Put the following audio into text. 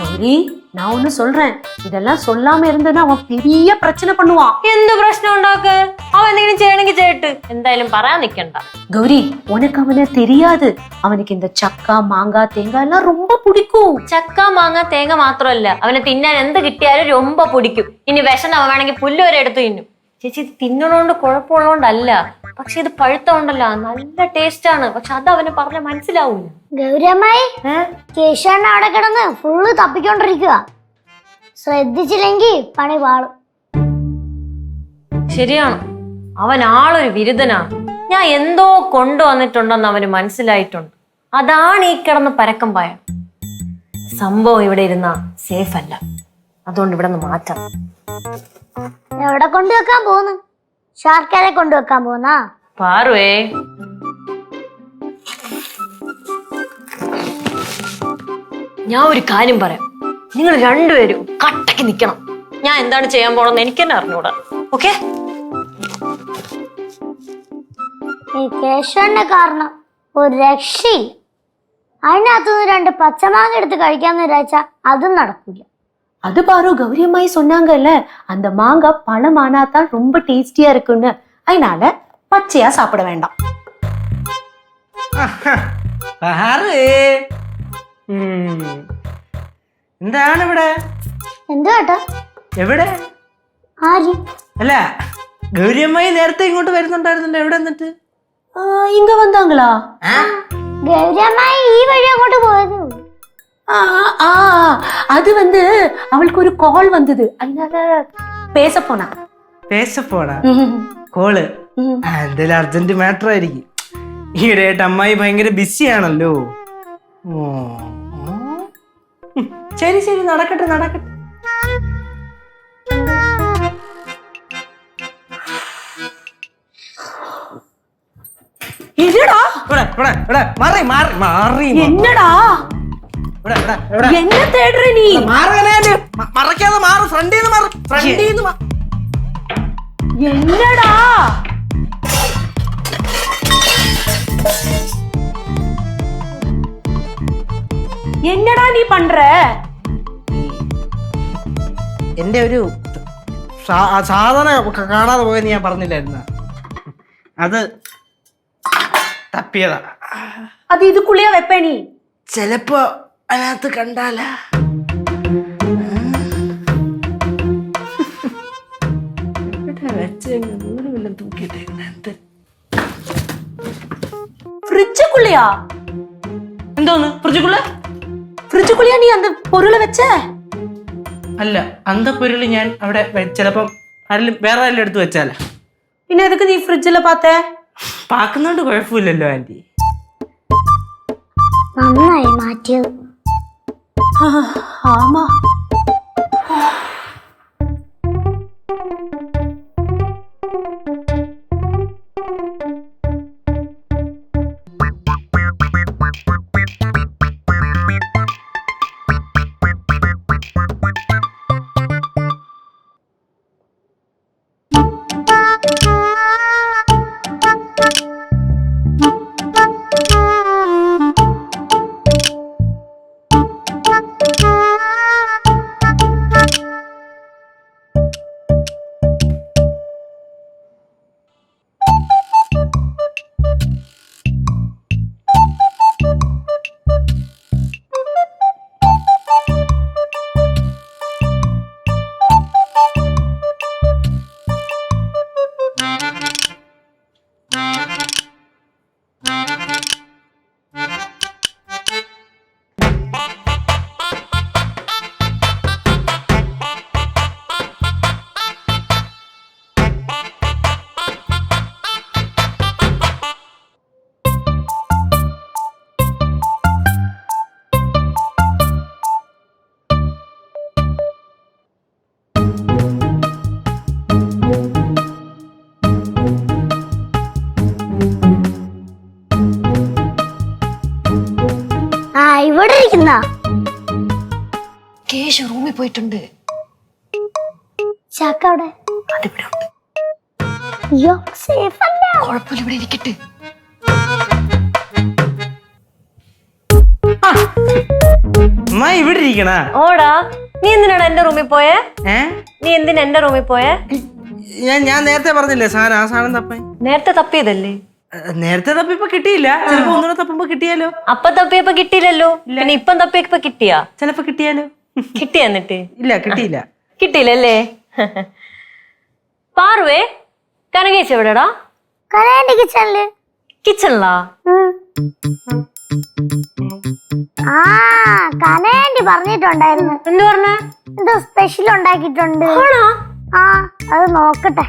கௌரி நான் ஒண்ணு சொல்றேன் இதெல்லாம் சொல்லாம இருந்ததுன்னா அவன் பெரிய பிரச்சனை பண்ணுவான் എന്ത് പ്രശ്നം ഉണ്ടാക്ക് അവൻ എന്തെങ്കിലും ചെയ്യണമെങ്കിൽ ചെയ്യട്ട് എന്തായാലും പറയാൻ നിക്കണ്ട கௌரி உனக்கு அவனை தெரியாது அவனுக்கு இந்த சக்கா மாங்காய் தேங்காய் எல்லாம் ரொம்ப பிடிக்கும் ചക്ക മാങ്ങ തേങ്ങ മാത്രമല്ല അവന് തിന്നാൻ എന്ത് കിട്ടിയാലും രൊമ്പ പൊടിക്കും ഇനി വിഷം അവൻ വേണമെങ്കിൽ പുല്ല് വരെ എടുത്ത് തിന്നും ചേച്ചി ഇത് തിന്നണോണ്ട് കുഴപ്പമുള്ളതുകൊണ്ടല്ല പക്ഷെ ഇത് പഴുത്തോണ്ടല്ല നല്ല ടേസ്റ്റ് ആണ്. പക്ഷെ അത് അവന് പറഞ്ഞ മനസ്സിലാവൂല. ഗൗരമ്മായി കേശവണ്ണ അവിടെ കിടന്ന് ഫുള്ള് തപ്പിക്കൊണ്ടിരിക്കുക ശ്രദ്ധിച്ചില്ലെങ്കിൽ പണി പാളും. ശരിയാണ്. അവൻ ആളൊരു വിരുദ്ധനാണ് ഞാൻ എന്തോ കൊണ്ടുവന്നിട്ടുണ്ടെന്ന് അവന് മനസ്സിലായിട്ടുണ്ട്. അതാണ് ഈ കിടന്ന് പരക്കം പായ. സംഭവം ഇവിടെ ഇരുന്ന സേഫ് അല്ല. അതുകൊണ്ട് ഇവിടെ നിന്ന് മാറ്റണം. എവിടെ കൊണ്ടുവെക്കാൻ പോന്ന്? ഷാർക്കാരെ കൊണ്ടുവെക്കാൻ പോന്നാ? പാറുവേ. ഞാൻ ഒരു കാര്യം പറയാം. നിങ്ങൾ രണ്ടുപേരും കട്ടക്ക് നിൽക്കണം. ഞാൻ എന്താണ് ചെയ്യാൻ പോണെന്ന് എനിക്ക് തന്നെ അറിഞ്ഞൂടാ. ഓക്കെ? ഈ കേശവണ്ണ കാരണം ഒരു രക്ഷയില്ല. അതിനകത്തുനിന്ന് രണ്ട് പച്ചമാങ്ങ എടുത്ത് കഴിക്കാന്ന് വിചാരിച്ചാ അതും നടക്കില്ല அது பாரு கௌரி அம்மாயி சொன்னாங்கல்ல அந்த மாங்காய் பழமானா தான் ரொம்ப டேஸ்டியா இருக்குன்னு அதனால பச்சையா சாப்பிட வேண்டாம் ആറ് ഉം. എന്താണ് ഇവിടെ എന്തു കേട്ടോ എവിടെ ആര് അല്ല ഗൗരിയമ്മായി നേരത്തെ ഇങ്ങോട്ട് വരുന്നുണ്ടായിരുന്നല്ലോ എവിടെ എന്നിട്ട് ஆ, இங்க வந்தாங்களா அது வந்து அவளுக்கு ஒரு கால் வந்தது அதனால பேச போனா പേശപ്പോടാ ம், കോള് ம். ആ, എന്തേലും അർജന്റ് മാറ്റർ ആയിരിക്കും ഈയിടെയായിട്ട് അമ്മായി ഭയങ്കര ബിസി ആണല്ലോ ഓ. ഉം. ശരി ശരി നടക്കട്ടെ നടക്കട്ടെ என்னடா ഇവിടെ ഇവിടെ ഇവിടെ മാറി മാറി മാറി என்னடா എന്നെ നീ? മറക്കാതെ എന്നടാ? എന്നടാ നീ പണ്ട എന്റെ ഒരു സാധന കാണാതെ പോയെന്ന് ഞാൻ പറഞ്ഞില്ലായിരുന്നു. അത് തപ്പിയതാ. അത് ഇത് കുളിയാ വെപ്പേ ചെലപ്പോ അതിനകത്ത് കണ്ടാല. ஃப்ரிட்ஜுக்குள்ளையா അല്ല ഞാൻ അവിടെ വേറെ എടുത്ത് വെച്ചാലാ. പിന്നെ നീ ഫ്രിഡ്ജിൽ പാത്തേ? പാക്കുന്നോണ്ട് കുഴപ്പമില്ലല്ലോ ആന്റി നന്നായി മാറ്റിയത് 啊，好阿。ആ ഇവിടെ ഇരിക്കുന്ന? കേശു റൂമിൽ പോയിട്ടുണ്ട്. ചാക്ക അവിടെ? അതിവിടെ ഉണ്ട്. അയ്യോ സേഫ് അല്ല കുഴപ്പമില്ല ഇവിടെ ഇരിക്കട്ടെ. ആ അമ്മായി ഇവിടെ ഇരിക്കണ? ഓടാ നീ എന്തിനാണ് എന്റെ റൂമിൽ പോയേ? ഏ? നീ എന്തിനാ എന്റെ റൂമിൽ പോയേ? ഞാൻ ഞാൻ നേരത്തെ പറഞ്ഞില്ലേ സാധനം ആ സാധനം തപ്പാൻ നേരത്തെ തപ്പിയതല്ലേ? നേരത്തെ തപ്പിയപ്പോ കിട്ടിയില്ല. ചിലപ്പോ ഒന്നുകൂടെ തപ്പുമ്പോ കിട്ടിയാലോ? അപ്പൊ തപ്പിയപ്പോ കിട്ടിയില്ലല്ലോ. പിന്നെ ഇപ്പം തപ്പിയപ്പോ കിട്ടിയാ? ചിലപ്പോ കിട്ടിയാലോ? കിട്ടിയ എന്നിട്ട്? ഇല്ല കിട്ടിയില്ല. കിട്ടിയില്ലല്ലേ? പാർവേ കനകേച്ചി എവിടെടാ? കലയുടെ കിച്ചണിൽ. കിച്ചണിലാ? ആ പറഞ്ഞിട്ടുണ്ടായിരുന്നു. എന്ത് പറഞ്ഞ? എന്തോ സ്പെഷ്യൽ ഉണ്ടാക്കിയിട്ടുണ്ട്. ആ അത് നോക്കട്ടെ.